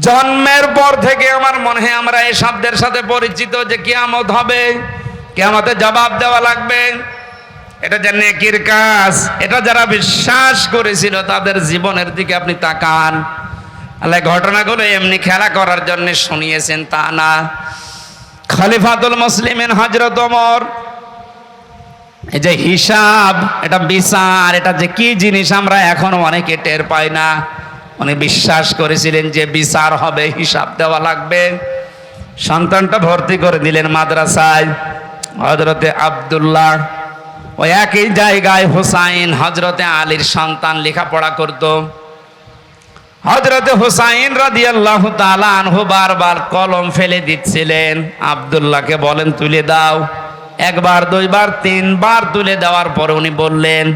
জন্মের পর থেকে আমার মনে হয় আমরা এই শব্দের সাথে পরিচিত যে কিয়ামত হবে। কিয়ামতে জবাব দেওয়া লাগবে। এটা যে নেকির কাজ, এটা যারা বিশ্বাস করেছিল তাদের জীবনের দিকে আপনি তাকান। আল্লাহ ঘটনাগুলো এমনি খেলা করার জন্য শুনিয়েছেন, তা না। খলিফাতুল মুসলিমিন হজরত ওমর, এই যে হিসাব, এটা বিচার, এটা যে কি জিনিস আমরা এখনও অনেকে টের পাই না। উনি বিশ্বাস করেছিলেন যে বিচার হবে, হিসাব দেওয়া লাগবে। সন্তানটা ভর্তি করে দিলেন মাদ্রাসায়। হজরতে আবদুল্লাহ ওই একই জায়গায় হুসাইন হজরতে আলীর সন্তান লেখাপড়া করত। হজরতে হুসাইন রাদিয়াল্লাহ তাআলা আনহু বারবার কলম ফেলে দিচ্ছিলেন। আব্দুল্লাহকে বলেন, তুলে দাও। একবার, দুইবার, তিনবার তুলে দেওয়ার পরে উনি বললেন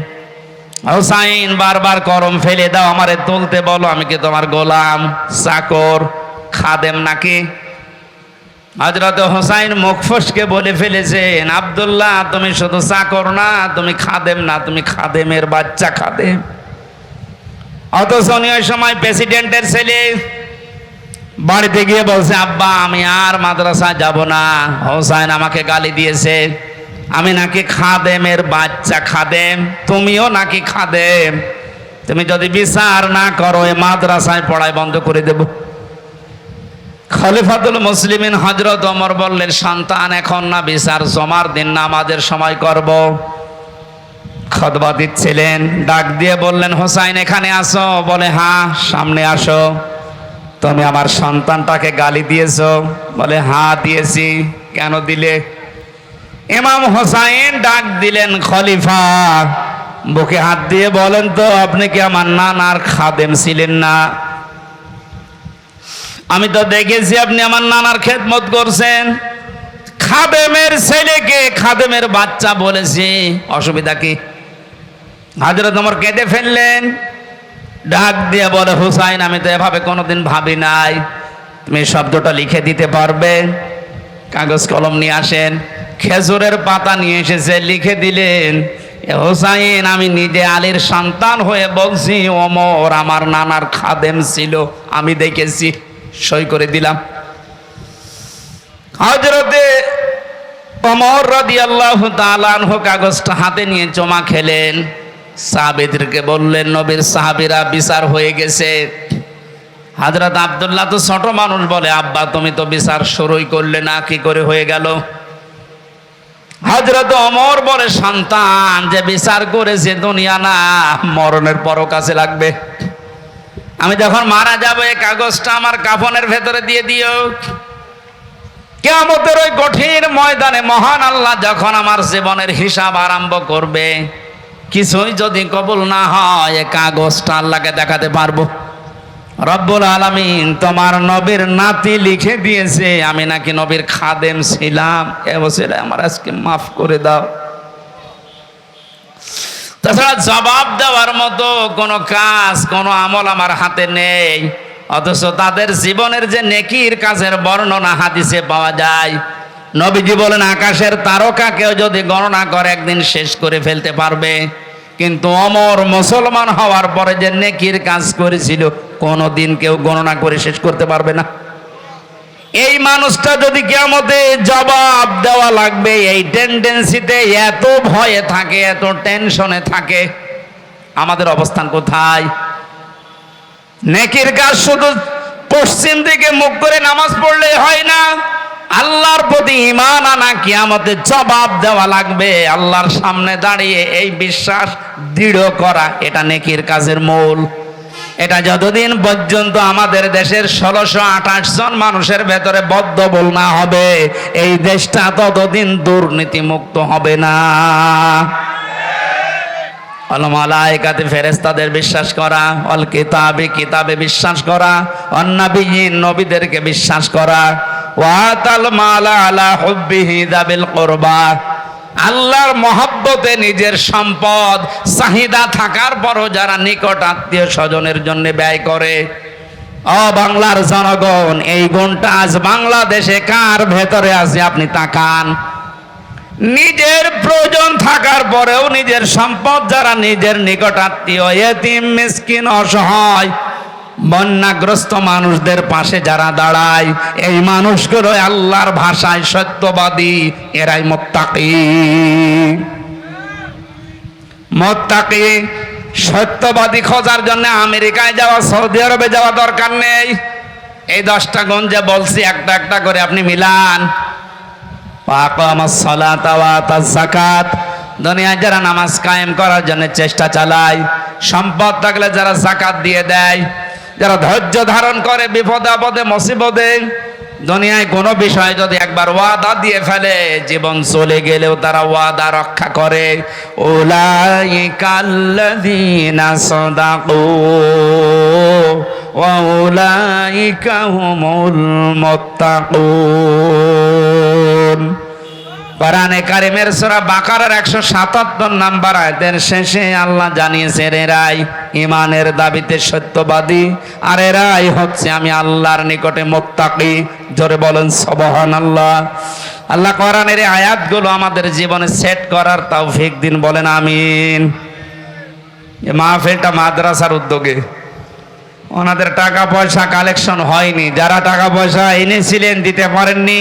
হুসাইন, বারবার করম ফেলে দাও, আমারে তুলতে বলো, আমি কি তোমার গোলাম, চাকর, খাদেম নাকি? হজরত হোসাইন মুখফসকে বলে ফেলেছেন, আব্দুল্লাহ, তুমি শুধু চাকর না, তুমি খাদেম না, তুমি খাদেমের বাচ্চা খাদেম। অথচ উনি ওই সময় প্রেসিডেন্টের ছেলে, বাড়িতে গিয়ে বলছে, আব্বা, আমি আর মাদ্রাসা যাব না। হোসাইন আমাকে গালি দিয়েছে। আমি নাকি খাদেমের বাচ্চা খাদেম। তুমিও নাকি খাদেম। তুমি যদি বিচার না করো, এ মাদ্রাসায় পড়ায় বন্ধ করে দেব। খলিফাতুল মুসলিমিন হজরত ওমর বললেন, সন্তান, এখন না বিচার, জমার দিন না আমাদের সময় করব। খতবা দিচ্ছিলেন, ডাক দিয়ে বললেন, হোসাইন, এখানে আসো। বলে হ্যাঁ সামনে আসো। তুমি আমার সন্তানটাকে গালি দিয়েছ? বলে হ্যাঁ দিয়েছি। কেন দিলে? ইমাম হোসাইন ডাক দিলেন খলিফা। বুকে হাত দিয়ে বলেন তো, আপনি কি আমার নানার খাদেম ছিলেন না? আমি তো দেখেছি আপনি আমার নানার খেদমত করছেন। খাদেমের ছেলেকে খাদেমের বাচ্চা বলেছি। অসুবিধা কি? হাজরত তোমার কেঁদে ফেললেন। ডাক দিয়ে বলে, হুসাইন, আমি তো এভাবে কোনোদিন ভাবি নাই। তুমি শব্দটা লিখে দিতে পারবে? কাগজ কলম নিয়ে আসেন। খেজুরের পাতা নিয়ে এসেছে, লিখে দিলেন হোসাইন, আমি নিজে আলীর সন্তান হয়ে বলছি, ওমর আমার নানার খাদেম ছিল, আমি দেখেছি। সই করে দিলাম। হজরতে ওমর রাদি আল্লাহ তালানহ কাগজটা হাতে নিয়ে জমা খেলেন। সাহাবিদেরকে বললেন, নবীর সাহাবিরা বিচার হয়ে গেছে। হাজরত আবদুল্লাহ তো ছোট মানুষ বলে, আব্বা, তুমি তো বিচার শুরুই করলে না, কি করে হয়ে গেল? হজরত অমর বলে, সন্তান, যে বিচার করেছে দুনিয়া না, মরণের পরও কাছে লাগবে। আমি যখন মারা যাব, এই কাগজটা আমার কাফনের ভেতরে দিয়ে দিও। কেমতের ওই কঠিন ময়দানে মহান আল্লাহ যখন আমার জীবনের হিসাব আরম্ভ করবে, কিছুই যদি কবুল না হয় কাগজটা আল্লাহকে দেখাতে পারব। রব্বুল আলামিন তোমার নবীর নাতি লিখে দিয়েছে, আমি নাকি নবীর খাদেম ছিলাম। এ বছর আমার আজকে মাফ করে দাও। তাছাড়া জবাব দেওয়ার মতো কোনো কাজ, কোনো আমল আমার হাতে নেই। অথচ তাদের জীবনের যে নেকির কাজের বর্ণনা হাদিসে পাওয়া যায়, নবীজি বলেন, আকাশের তারকাকেও যদি গণনা করে একদিন শেষ করে ফেলতে পারবে। কিন্তু অমর মুসলমান হওয়ার পরে যে নেকির কাজ করেছিল কোনো দিন কেউ গণনা করে শেষ করতে পারবে না। এই মানুষটা যদি কেমতে জবাব দেওয়া লাগবে, এই টেন্ডেন্সিতে এত ভয়ে থাকে, এত টেনশনে থাকে, আমাদের অবস্থান কোথায়? নেকির কাজ শুধু পশ্চিম দিকে মুখ করে নামাজ পড়লে হয় না, আল্লাহর প্রতি ইমান আনা কিয়ামতে জবাব দেওয়া লাগবে, আল্লাহর সামনে দাঁড়িয়ে এই বিশ্বাস দৃঢ় করা, এটা নেকির কাজের মূল। এটা যতদিন পর্যন্ত আমাদের দেশের ষোলোশো আঠাশ জন মানুষের ভেতরে বদ্ধবল না হবে, এই দেশটা ততদিন দুর্নীতি মুক্ত হবে না। অলমালায়কাতে ফেরেস্তাদের বিশ্বাস করা, অল কিতাবে কিতাবে বিশ্বাস করা অন্নাবিহীন নবীদেরকে বিশ্বাস করা। ওয়াতাল মালা আলা হুব্বিহি দাবিল করবা। আল্লাহর মহব্বতে নিজের সম্পদ, চাহিদা থাকার পরও যারা নিকট আত্মীয় স্বজনের জন্য ব্যয় করে। ও বাংলার জনগণ, এই গুণটা আজ বাংলাদেশে কার ভেতরে আছে আপনি তাকান। নিজের প্রয়োজন থাকার পরেও নিজের সম্পদ যারা নিজের নিকট আত্মীয়, এতিম, মিসকিন, অসহায় বন্যাগ্রস্ত মানুষদের পাশে যারা দাঁড়ায়, এই মানুষগুলো আল্লাহর ভাষায় সত্যবাদী, এরাই মোত্তাকি। মোত্তাকি, সত্যবাদী খোঁজার জন্য আমেরিকায় যাওয়া, সৌদি আরবে যাওয়া দরকার নেই। এই দশটা যে বলছি, একটা একটা করে আপনি মিলান। দুনিয়ায় যারা নামাজ কায়েম করার জন্য চেষ্টা চালায়, সম্পদ থাকলে যারা জাকাত দিয়ে দেয় যারা ধৈর্য ধারণ করে, বিপদে আপদে, মুসিবতে, দুনিয়ায় কোনো বিষয় যদি একবার ওয়াদা দিয়ে ফেলে, জীবন চলে গেলেও তারা ওয়াদা রক্ষা করে। ওলাইকাল্লাযীনা সাদাকু ওয়া উলাইকা হুমুল মুত্তাকুন। কোরআনে কারিমের সূরা বাকারার 177 নাম্বার আয়াতের শেষে আল্লাহ জানিয়েছেন এরাই ইমানের দাবিতে সত্যবাদী, আর এরাই হচ্ছে আমি আল্লাহর নিকটে মুত্তাকি। জোরে বলেন, সুবহানাল্লাহ। আল্লাহ কোরআনের এই আয়াতগুলো আমাদের জীবনে সেট করার তৌফিক দিন, বলেন আমিন। এ মাহফিলটা মাদ্রাসার উদ্যোগে। ওনাদের টাকা পয়সা কালেকশন হয়নি। যারা টাকা পয়সা এনেছিলেন, দিতে পারেননি।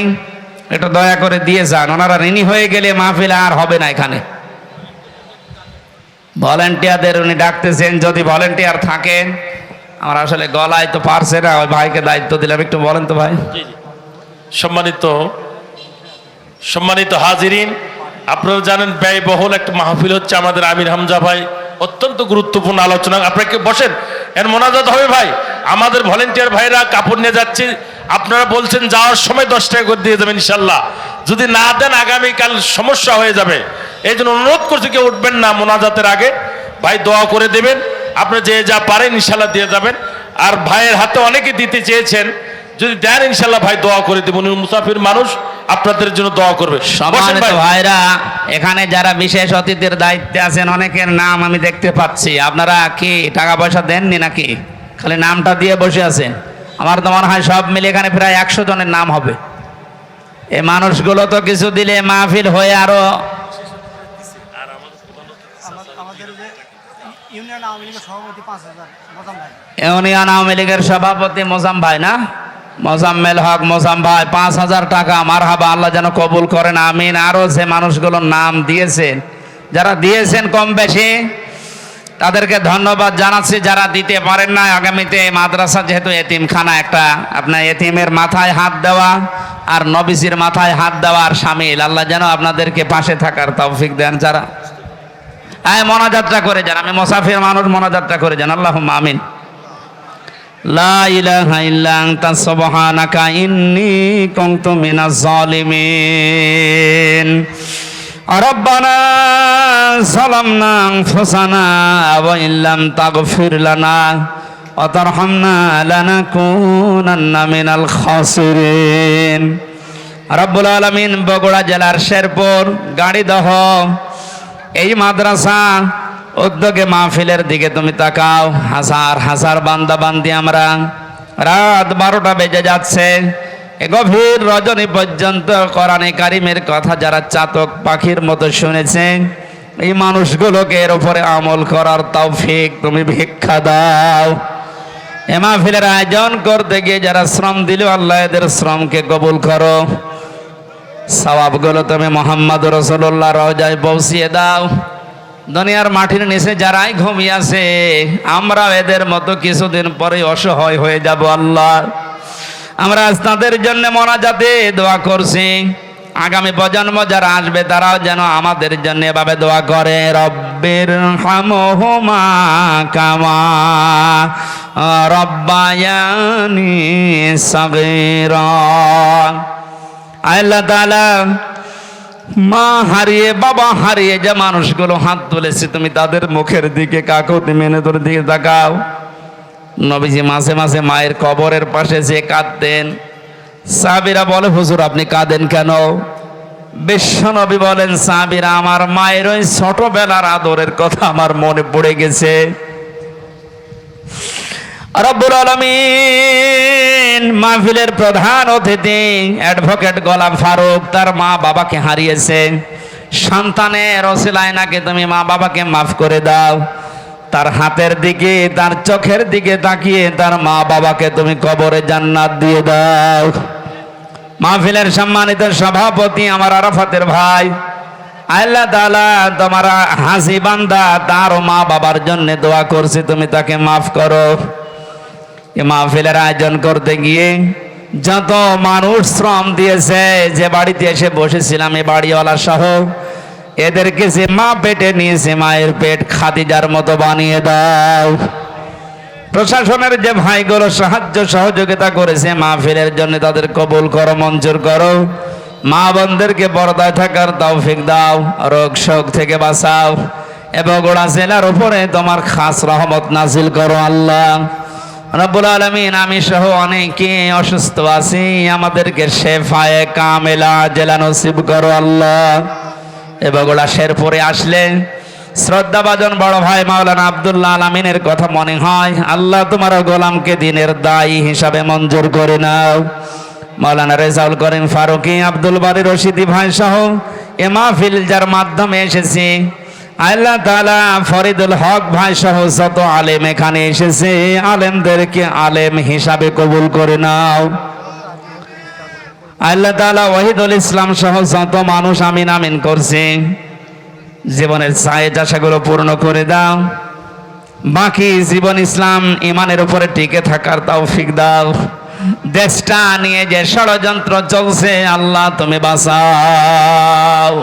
একটু দয়া করে দিয়ে যান। ওনারা ঋণী হয়ে গেলে মাহফিল আর হবে না এখানে। ভলেন্টিয়ারদের উনি ডাকতেছেন, যদি ভলেন্টিয়ার থাকেন, আমার আসলে গলায় তো পারছে না, ওই ভাইকে দায়িত্ব দিলাম, একটু বলেন তো ভাই। সম্মানিত সম্মানিত হাজিরিন, আপনারা জানেন ব্যয়বহুল একটা মাহফিল হচ্ছে আমাদের আমির হামজা ভাই। অত্যন্ত গুরুত্বপূর্ণ আলোচনা। আপনাকে বসেন? এর মোনাজাত হবে ভাই? আমাদের ভলেন্টিয়ার ভাইরা কাপড় নিয়ে যাচ্ছে আপনারা বলছেন যাওয়ার সময় দশ টাকা করে দিয়ে যাবেন ইনশাল্লাহ। যদি না দেন আগামীকাল সমস্যা হয়ে যাবে। এই জন্য অনুরোধ করছি কেউ উঠবেন না মোনাজাতের আগে। ভাই দোয়া করে দেবেন আপনি যে যা পারেন ইনশাল্লাহ দিয়ে যাবেন। আর ভাইয়ের হাতে অনেকে দিতে চেয়েছেন যদি দেন ইনশাল্লাহ ভাই দোয়া করে দেবেন। মুসাফির মানুষ আপনাদের জন্য দোয়া করবে। সম্মানিত ভাইরা এখানে যারা বিশেষ অতিথির দায়িত্বে আছেন অনেকের নাম আমি দেখতে পাচ্ছি। আপনারা কি টাকা পয়সা দেননি নাকি? খালি নামটা দিয়ে বসে আছেন। আমার তো মনে হয় সব মিলে এখানে প্রায় একশো জনের নাম হবে। এই মানুষগুলো তো কিছু দিলে মাহফিল হয়ে আরও ইউনিয়ন আওয়ামী লীগের সভাপতি মজাম ভাই না? মোজাম্মেল হক, মোজাম ভাই, পাঁচ হাজার টাকা মার হাবা আল্লাহ যেন কবুল করেন, আমিন। আরও যে মানুষগুলোর নাম দিয়েছেন, যারা দিয়েছেন কম বেশি তাদেরকে ধন্যবাদ জানাচ্ছি যারা দিতে পারেন না আগামীতে মাদ্রাসা যেহেতু এতিমখানা একটা, আপনার এতিমের মাথায় হাত দেওয়া আর নবিসির মাথায় হাত দেওয়ার সামিল। আল্লাহ যেন আপনাদেরকে পাশে থাকার তৌফিক দেন যারা। হ্যাঁ মনাযাত্রা করে যান। আমি মোসাফির মানুষ মনাযাত্রা করে যান। আল্লাহ আমিন। লা ইলাহা ইল্লা আনতা, সুবহানাকা ইন্নী কুনতু মিনাজ জালিমিন ربنا ظلمنا أنفسنا وإن لم تغفر لنا وترحمنا لنكونن من الخاسرين রব্বুল আলমিন বগুড়া জেলার শেরপুর গাড়িদহ এই মাদ্রাসা উদ্যোগে মাহফিলের দিকে তুমি তাকাও হাজার হাজার বান্দা বান্দি আমরা রাত বারোটা বেজে যাচ্ছে এ গভীর রজনী পর্যন্ত কোরআনে কারিমের কথা যারা চাতক পাখির মতো শুনেছে, এই মানুষগুলোকে এর উপরে আমল করার তৌফিক তুমি ভিক্ষা দাও। এ আয়োজন করতে গিয়ে যারা শ্রম দিল, আল্লাহ এদের শ্রমকে কবুল করো। সবাবগুলো তুমি মোহাম্মদ রসুল্লাহ রজায় পৌঁছিয়ে দাও। দুনিয়ার মাটির নিচে যারাই ঘুমিয়ে আছে আমরা এদের মতো কিছুদিন পরে অসহায় হয়ে যাব, আল্লাহ। আমরা তাদের জন্য মনাজাতে দোয়া করছি। আগামী প্রজন্ম যারা আসবে, তারাও যেন আমাদের জন্য এভাবে দোয়া করে। রব্বের হামহুমা কামা রব্বায়ানি সগীরা। আল্লাহ তাআলা মা হারিয়ে, বাবা হারিয়ে যে মানুষগুলো হাত তুলেছে, তুমি তাদের মুখের দিকে, কাকুতি মেনে তোর দিকে তাকাও। নবীজি মাঝে মাঝে মায়ের কবরের পাশে যে কাঁদতেন। সাবিরা বলে, হুজুর, আপনি কাঁদেন কেন? বিশ্ব নবী বলেন সাবিরা আমার মায়ের ওই ছোটবেলার আদরের কথা আমার মনে পড়ে গেছে। রব্বুল আলমিন মাহফিলের প্রধান অতিথি, অ্যাডভোকেট গোলাম ফারুক, তার মা বাবাকে হারিয়েছে। সন্তানের ওসিলায় নাকি তুমি মা বাবাকে মাফ করে দাও। তার হাতের দিকে, তার চোখের দিকে তাকিয়ে তার মা বাবাকে তুমি কবরে জান্নাত দিয়ে দাও। মাহফিলের সম্মানিত সভাপতি আমার আরাফাতের ভাই। আল্লাহ তাআলা তোমার হাসি বান্দা, তার মা বাবার জন্য দোয়া করছে, তুমি তাকে মাফ করো। এই মাহফিলের আয়োজন করতে গিয়ে যত মানুষ শ্রম দিয়েছে, যে বাড়িতে এসে বসেছিলাম এই বাড়িওয়ালা সহ এদেরকে যে মা পেটে নিয়েছে মায়ের পেট খাদিজার মতো বানিয়ে দাও। প্রশাসনের যে ভাইগুলো সাহায্য সহযোগিতা করেছে মা মাহফিলের জন্য তাদের কবুল করো, মঞ্জুর করো। মা বোনদেরকে পর্দায় থাকার তৌফিক দাও, রোগ শোক থেকে বাঁচাও। এবং ওরা জেলার উপরে তোমার খাস রহমত নাজিল করো আল্লাহ। রব্বুল আলমিন, আমি সহ অনেকে অসুস্থ আছি, আমাদেরকে শেফায়ে কামেলা জেলা নসিব করো আল্লাহ। এবং ওরা শেরপুরে আসলে শ্রদ্ধাভাজন বড় ভাই মাওলানা আব্দুল্লাহ আলমিনের কথা মনে হয়, আল্লাহ তোমার গোলামকে দিনের দায়ী হিসাবে মঞ্জুর করে নাও। মাওলানা রেজাউল করিম ফারুকি, আব্দুল বারি রশিদি ভাই সহ এ মাহফিল যার মাধ্যমে এসেছি। আল্লাহ তাআলা ফরিদুল হক ভাই সহ যত আলেম এখানে এসেছে, আলেমদেরকে আলেম হিসাবে কবুল করে নাও। আল্লাহ তাআলা ওয়াহিদুল ইসলাম সহ যত মানুষ আমিন আমিন করছে, জীবনের চায়ে চাষাগুলো পূর্ণ করে দাও। বাকি জীবন ইসলাম ইমানের উপরে টিকে থাকার তৌফিক দাও। দেশটা নিয়ে যে ষড়যন্ত্র চলছে, আল্লাহ তুমি বাঁচাও।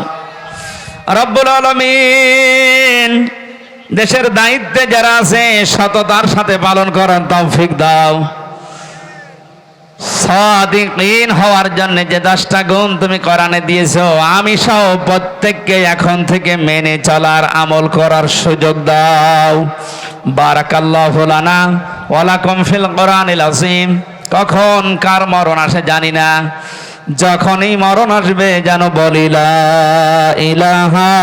রব্বুল আলমিন, দেশের দায়িত্বে যারা আছে, সততার সাথে পালন করার তৌফিক দাও। সাদিকিন হওয়ার জন্য যে দশটা গুণ তুমি কোরআনে দিয়েছ, আমি সহ প্রত্যেককে এখন থেকে মেনে চলার আমল করার সুযোগ দাও। বারাকাল্লাহু লানা ওয়ালাকুম ফিল কোরআনিল আযীম। কখন কার মরণ আসে জানি না। যখনই মরণ আসবে যেন বলিলা ইলাহা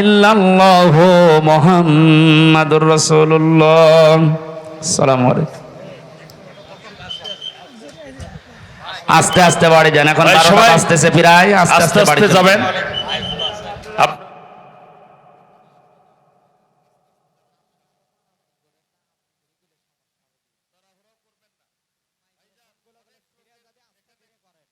ইল্লাল্লাহু মুহাম্মাদুর রাসূলুল্লাহ। আসসালামু আলাইকুম। আস্তে আস্তে বাড়ি যান। এখন আস্তে আস্তে যাবেন।